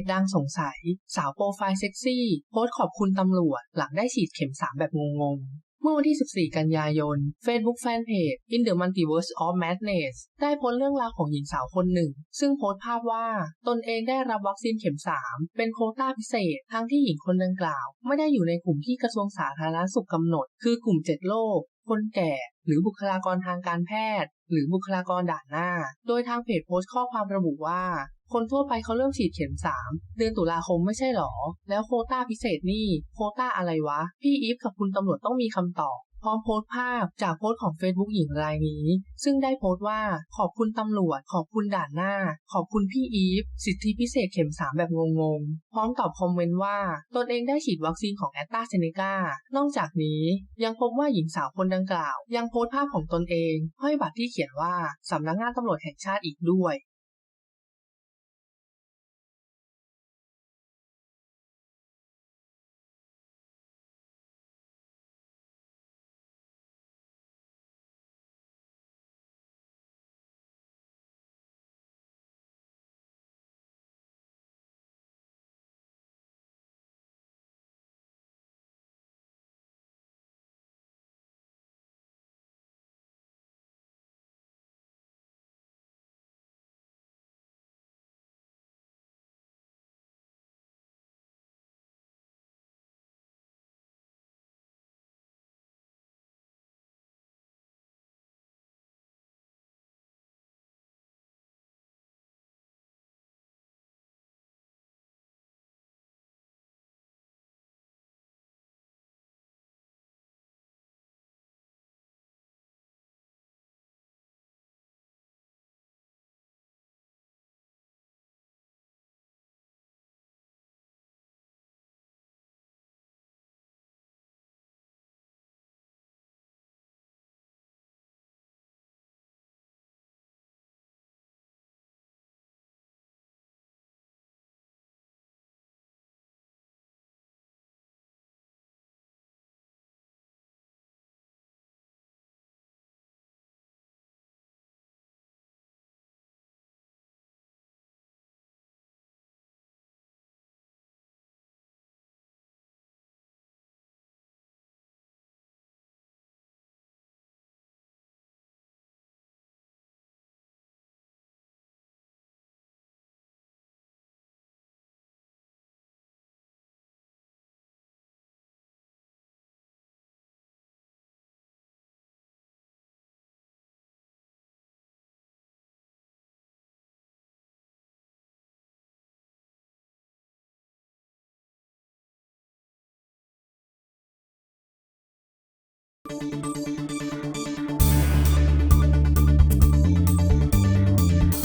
จดังสงสัย สาวโปรไฟล์เซ็กซี่โพสขอบคุณตำรวจ หลังได้ฉีดเข็ม 3 แบบงงๆเมื่อวันที่ 14 กันยายน Facebook Fanpage In the Multiverse of Madness ได้โพสเรื่องราวของหญิงสาวคนหนึ่ง ซึ่งโพสภาพว่าตนเองได้รับวัคซีนเข็ม 3 เป็นโคต้าพิเศษ ทั้งที่หญิงคนดังกล่าว ไม่ได้อยู่ในกลุ่มที่กระทรวงสาธารณสุขกำหนด คือกลุ่ม 7 โรคคนแก่ หรือบุคลากรทางการแพทย์ หรือบุคลากรด่านหน้า โดยทางเพจโพสต์ข้อความระบุว่า คนทั่วไปเขาเริ่มฉีดเข็ม 3 เดือนตุลาคมไม่ใช่หรอ แล้วโคต้าพิเศษนี่โคต้าอะไรวะ พี่อีฟกับคุณตำรวจต้องมีคำตอบพร้อมโพสต์ภาพจากโพสต์ของ Facebook หญิงรายนี้ ซึ่งได้โพสต์ว่าขอบคุณตำรวจ ขอบคุณด่านหน้า ขอบคุณพี่อีฟ สิทธิพิเศษเข็ม 3 แบบงงๆ พร้อมตอบคอมเมนต์ว่า ตนเองได้ฉีดวัคซีนของแอตตาเซเนกานอกจากนี้ ยังพบว่าหญิงสาวคนดังกล่าว ยังโพสต์ภาพของตนเอง ห้อยบัตรที่เขียนว่าสำนักงานตำรวจแห่งชาติอีกด้วย you